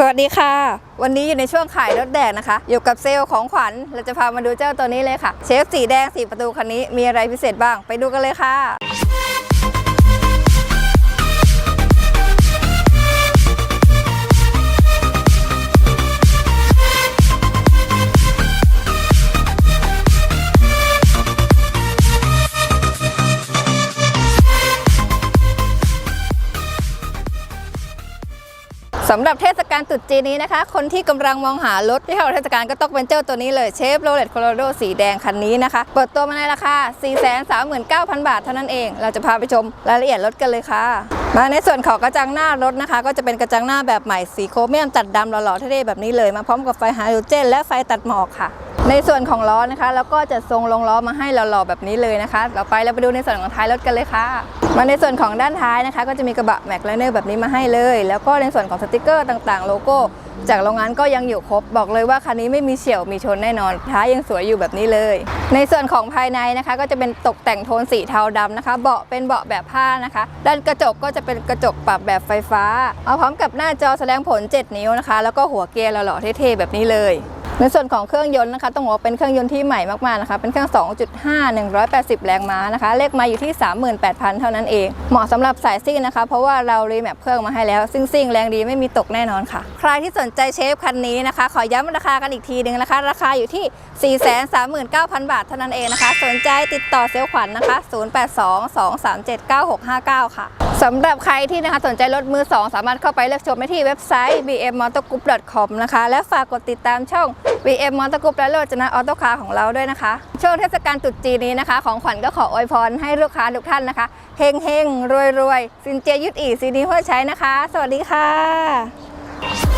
สวัสดีค่ะ วันนี้อยู่ในช่วงขายรถแดงนะคะ อยู่กับเซลล์ของขวัญเราจะพามาดูเจ้าตัวนี้เลยค่ะ เชฟสีแดงสีประตูคันนี้มีอะไรพิเศษบ้าง ไปดูกันเลยค่ะ สำหรับเทศกาลตรุษจีนนี้นะคะ คนที่กำลังมองหารถที่เข้าเทศกาลก็ต้องเป็นเจ้าตัวนี้เลยเชฟโรเลตโคโลโดสีแดงคันนี้นะคะ เปิดตัวมาในราคา 439,000 บาทเท่านั้นเอง เราจะพาไปชมรายละเอียดรถกันเลยค่ะ มาในส่วนของกระจังหน้ารถนะคะ ก็จะเป็นกระจังหน้าแบบใหม่สีโครเมียมตัดดำหล่อๆเท่ๆแบบนี้เลยมาพร้อมกับไฟไฮโดรเจน และไฟตัดหมอกค่ะในส่วนของล้อนะคะ แล้วก็จะทรงลงล้อมาให้หล่อๆแบบนี้เลยนะคะเราไปเราไปดูในส่วนของท้ายรถกันเลยค่ะ มาในส่วนของด้านท้ายนะคะ ก็จะมีกระบะแม็กไลเนอร์แบบนี้มาให้เลย แล้วก็ในส่วนของสติกเกอร์ต่างๆ โลโก้ จากโรงงานก็ยังอยู่ครบ บอกเลยว่าคันนี้ไม่มีเฉียวมีชนแน่นอน ท้ายยังสวยอยู่แบบนี้เลย ในส่วนของภายในนะคะ ก็จะเป็นตกแต่งโทนสีเทาดำนะคะ เบาะเป็นเบาะแบบผ้านะคะ ด้านกระจกก็จะเป็นกระจกปรับแบบไฟฟ้า เอาพร้อมกับหน้าจอแสดงผล 7 นิ้วนะคะ แล้วก็หัวเกียร์หล่อๆเท่ๆแบบนี้เลย ในส่วนของเครื่องยนต์นะคะต้องบอกว่าเป็นเครื่องยนต์ที่ใหม่มากๆนะคะ เป็นเครื่อง 2.5 180 แรงม้านะคะ เลขมาอยู่ที่ 38,000 เท่านั้นเอง เหมาะสำหรับสายซิ่งนะคะ เพราะว่าเรารีแมปเครื่องมาให้แล้วซึ่งซิ่งแรงดีไม่มีตกแน่นอนค่ะ ใครที่สนใจเชฟคันนี้นะคะ ขอย้ำราคากันอีกทีหนึงนะคะ ราคาอยู่ที่ 439,000 บาทเท่านั้นเองนะคะ สนใจติดต่อเซลลขวัญนนะคะ 0822379659 ค่ะสำหรับใครที่นะคะสนใจรถมือ 2 สามารถเข้าไปเลือกชมได้ที่เว็บไซต์ bmmotorgroup.com นะคะ และฝากกดติดตามช่อง VM Motor Group และโรจนะออโต้คาร์ของเราด้วยนะคะ ช่วงเทศกาลตรุษจีนนี้นะคะ ของขวัญก็ขออวยพรให้ลูกค้าทุกท่านนะคะเฮงเฮงรวยรวยสินเจยุดอีซีดีเพื่อใช้นะคะ สวัสดีค่ะ